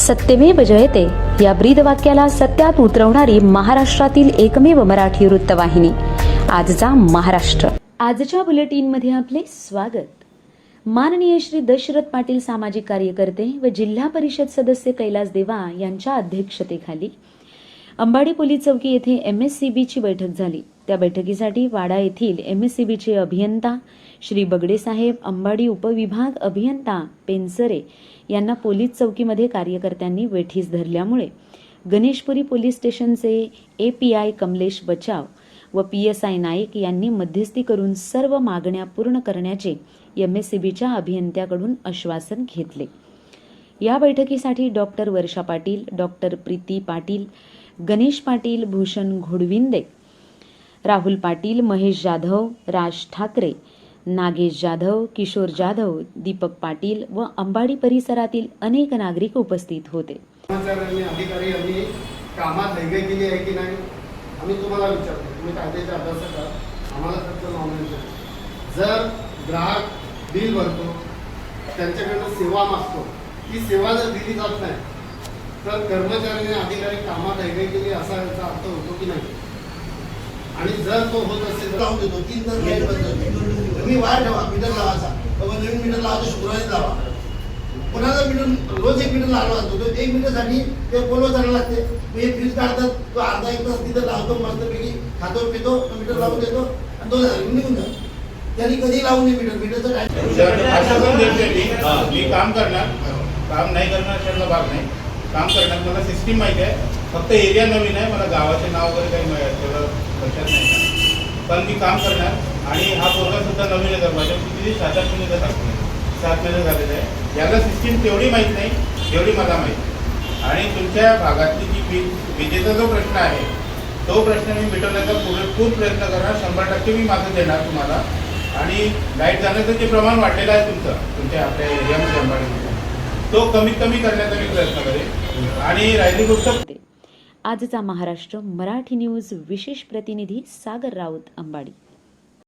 सत्यमेव जयते. या ब्रीद वाक्याला सत्यात उतरवणारी महाराष्ट्रातील एकमेव मराठी वृत्तवाहिनी. आजचा महाराष्ट्र. आजच्या बुलेटिनमध्ये आपले स्वागत. माननीय श्री दशरथ पाटील सामाजिक कार्यकर्ते व जिल्हा परिषद सदस्य कैलास देवा यांच्या अध्यक्षतेखाली अंबाडी पोलीस चौकी येथे एम एस सी बीची बैठक झाली. त्या बैठकीसाठी वाडा येथील एम एस सी बीचे अभियंता श्री बगडेसाहेब अंबाडी उपविभाग अभियंता पेनसरे यांना पोलीस चौकीमध्ये कार्यकर्त्यांनी वेठीस धरल्यामुळे गणेशपुरी पोलीस स्टेशनचे ए पी आय कमलेश बचाव व पी एस आय नाईक यांनी मध्यस्थी करून सर्व मागण्या पूर्ण करण्याचे एम एस सी बीच्या अभियंत्याकडून आश्वासन घेतले. या बैठकीसाठी डॉक्टर वर्षा पाटील डॉक्टर प्रीती पाटील गणेश पाटील भूषण घोडविंदे राहुल पाटील महेश जाधव राज ठाकरे नागेश जाधव किशोर जाधव दीपक पाटील व अंबाडी परिसरातील अनेक नागरिक उपस्थित होते. अधिकारी यांनी कामात केली आहे की नाही आम्ही तुम्हाला विचारतो. तुम्ही अभ्यास करा आम्हाला फक्त जर ग्राहक बिल भरतो त्यांच्याकडनं सेवा मागतो ती सेवा जर दिली जात नाही तर कर्मचाऱ्यांनी अधिकारी कामात हैगय केली असा याचा अर्थ होतो की नाही? आणि जर तो होत असेल तर लावून देतो तीन जर लाइट बंद वायर ठेवा मीटर लावायचा. बाबा नवीन मीटर लावायचं शुक्रवारी लावा. कोणाचा मीटर रोज एक मीटर लावला जातो तो एक मीटरसाठी ते पोलवर जायला लागते. मग हे फ्रीज काढतात तो अर्धा एक तास तिथं लावतो मस्तपैकी खातो पितो तो मीटर लावून देतो आणि तो निघून जातो. त्यांनी कधी लावून नये मीटर मीटरचं मी. काम करणार. काम नाही करणार त्यातला भाग नाही. काम करणार मला सिस्टीम माहिती आहे. फक्त एरिया नवीन आहे मला गावाचे नाव वगैरे काही माहिती तेवढं लक्षात नाही. पण मी काम करणार आणि हा प्रोग्राम सुद्धा नवीन येतात माझ्या किती सात आठ महिने सात महिने झालेले आहे. याला सिस्टीम तेवढी माहीत नाही जेवढी मला माहीत आणि तुमच्या भागातली जी वी विजेचा जो प्रश्न आहे तो प्रश्न मी मिटवण्याचा पुढे खूप प्रयत्न करणार. शंभर टक्के मी माझं देणार तुम्हाला. आणि लाइट जाण्याचं जे प्रमाण वाढलेलं आहे तुमचं तुमच्या आपल्या एरियामध्ये अंबाडीमध्ये. तो कमीत कमी करण्याचा मी प्रयत्न करेन. आणि राहिली गोष्ट आजचा महाराष्ट्र मराठी न्यूज विशेष प्रतिनिधी सागर राऊत अंबाडी.